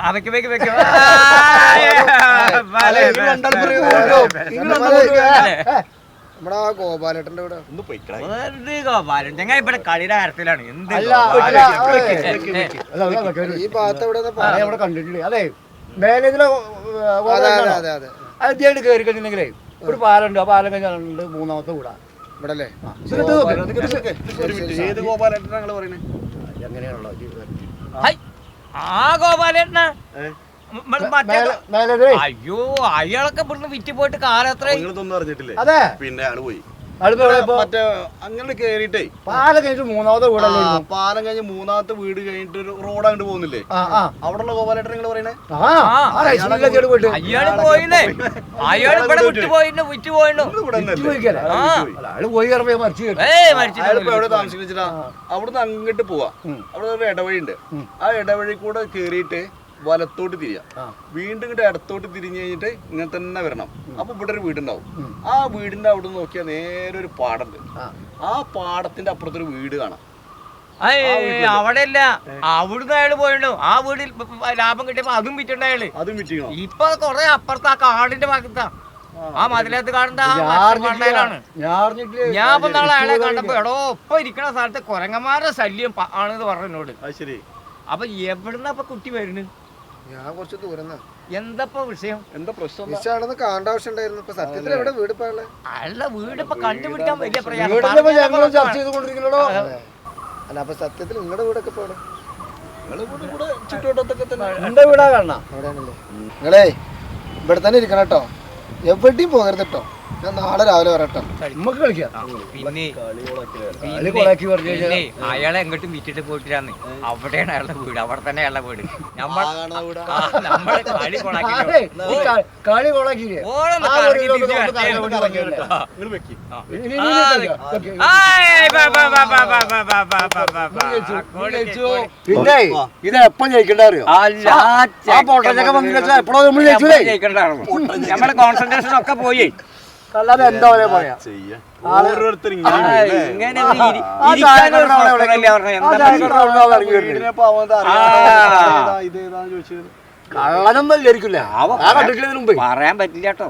അവയ്ക്ക് വെക്ക് വെക്ക് വലേ നമ്മുടെ ആ ഗോപാലേട്ടന്റെ ഇവിടെ ഒന്ന് പോയിക്കടാ. ഗോപാലൻ? ചങ്ങ ഇവിടെ കളിയുടെ കാര്യത്തിലാണ്. എന്ത് അല്ല, ഗോപാലൻ? അല്ല, അതെ. നിക്ക്, നിക്ക്. അല്ല, അവിടെ നിക്ക്, ഒരു ഈ മിനിറ്റ്. ഭാഗത്ത് ഇവിടെ ഒന്ന് അതെ, അവിടെ കണ്ടിട്ടില്ലേ? അതെ. മേലെ ഇതിലെ അതെ അതെ അതെ അതെ. ആദ്യമായിട്ട് കയറി കഴിഞ്ഞിട്ടുണ്ടെങ്കിലേ ഒരു പാലുണ്ട് ആ പാലം കഴിഞ്ഞാലുണ്ട് മൂന്നാമത്തെ കൂടാ ഇവിടെ എങ്ങനെയാണല്ലോ ആ ഗോപാലേട്ടനാ? അയ്യോ അയാളൊക്കെ ഇവിടുന്ന് വിറ്റ് പോയിട്ട് കാലം എത്ര? നിങ്ങളിതൊന്നും അറിഞ്ഞിട്ടില്ലേ? അതെ. പിന്നെ ആണ് പോയി. മറ്റേ അങ്ങനെ കേറിട്ടേ പാലം കഴിഞ്ഞിട്ട് മൂന്നാമത്തെ വീട് പാലം കഴിഞ്ഞ് മൂന്നാമത്തെ വീട് കഴിഞ്ഞിട്ട് ഒരു റോഡ് അങ്ങോട്ട് പോകുന്നില്ലേ? അവിടെയുള്ള ഗോപാലേട്ടൻ നിങ്ങൾ പറയണേ? അയാൾ പോയില്ലേ? അയാൾ ഇവിടെ വിട്ടു പോയിട്ടുണ്ട് വിറ്റ് പോയിട്ടുണ്ട്. താമസിച്ചിട്ടാ അവിടുന്ന് അങ്ങോട്ട് പോവാ. അവിടെ ഒരു ഇടവഴി ഉണ്ട് ആ ഇടവഴി കൂടെ കേറിയിട്ട് വലത്തോട്ട് തിരിയാ. ആ. വീണ്ടും ഇങ്ങോട്ട് ഇടത്തോട്ട് തിരിഞ്ഞു കഴിഞ്ഞിട്ട് ഇങ്ങനെ തന്നെ വരണം. അപ്പൊ ഇവിടെ ഒരു വീടുണ്ടാവും. ആ വീടിന്റെ അവിടെ നോക്കിയാൽ നേരെ ഒരു പാടമുണ്ട് ആ. പാടത്തിന്റെ അപ്പുറത്തൊരു വീട് കാണാം. അവിടെ അല്ല അവിടുന്ന് അയാൾ പോയുള്ളൂ ആ വീടിൽ ലാഭം കിട്ടിയപ്പോ അതും വിറ്റുണ്ട് അയാൾ? അതും വിറ്റിക്കണോ? ഇപ്പൊ കൊറേ അപ്പുറത്ത് ആ കാടിന്റെ ഭാഗത്താ. ആ മതിലകത്ത് മണ്ടയിലാണ്. ഞാൻ ഇപ്പൊ നാളെ അയാളെ കണ്ടപ്പോ എടോ ഇപ്പൊ ഇരിക്കണ സ്ഥലത്ത് കുരങ്ങന്മാരുടെ ശല്യം ആണെന്ന് പറഞ്ഞോട് അപ്പൊ എവിടുന്ന കുട്ടി വരുന്നു ഞാൻ കുറച്ച് ദൂരം എന്തപ്പോ വിഷയം? എന്താ പ്രശ്നം കാണേണ്ട ആവശ്യം ഉണ്ടായിരുന്നു ഇപ്പൊ സത്യത്തിൽ എവിടെ വീട് ഇപ്പൊ അയാളുടെ വീട് ഇപ്പൊ കണ്ടുപിടിക്കാൻ വലിയ പ്രയാസം. ചർച്ച ചെയ്തുകൊണ്ടിരിക്കണോ അല്ല അപ്പൊ സത്യത്തിൽ നിങ്ങളുടെ വീടൊക്കെ ഇപ്പൊ എവിടെ? നിങ്ങൾ ഇവിടെ കൂടെ ചുറ്റുവട്ടത്തൊക്കെ തന്നെ. എന്റെ വീടാ കാണാം അവിടെയാണല്ലേ. നിങ്ങളേ ഇവിടെ തന്നെ ഇരിക്കണം കേട്ടോ. എവിടെയും പോകരുത് കേട്ടോ. ഞാൻ നാളെ രാവിലെ വരട്ടോ. നമുക്ക് കളിക്കാം. പിന്നെ കളി കൊളാക്കി പറഞ്ഞു കഴിഞ്ഞാൽ പിന്നെ അയാളെ എങ്ങോട്ടും വിറ്റിട്ട് പോയിട്ടില്ലാന്ന്. അവിടെയാണ് അയാളുടെ വീട്. അവിടെ തന്നെ അയാളുടെ വീട്. നമ്മൾ ആ, നമ്മളെ കളി കൊളാക്കി ആരെ? ഈ ക- കളി കൊളാക്കിയില്ലേ? ഓളൊന്ന് ആ കറങ്ങി ഒരു തിരിച്ച് ലോകം വരട്ടെ. നമുക്ക് ഇറങ്ങി വരട്ടെ. നിങ്ങൾ ഇനി- ഇനി- ഇനി കളിക്കാം. ഓക്കേ. ആയ് ബാ, ബാ, ബാ, ബാ, ബാ, ബാ, ബാ, ബാ, ബാ, ബാ, ബാ. നീ ജയിച്ചു, നീ കോളി, ജയിച്ചു. കോളി. പിന്നെ ഇത് എപ്പം ജയിക്കണ്ട അറിയോ? അല്ല, ആ പൊട്ടച്ചൊക്കെ വന്നിട്ട് വെച്ചാൽ എപ്പോഴും നമ്മൾ ജയിച്ചൂലേ നമ്മുടെ കോൺസെൻട്രേഷൻ ഒക്കെ പോയി. കള്ളാരെ എന്താ പോലെ പറയാ കള്ളനൊന്നും അല്ലായിരിക്കില്ല പറയാൻ പറ്റില്ല കേട്ടോ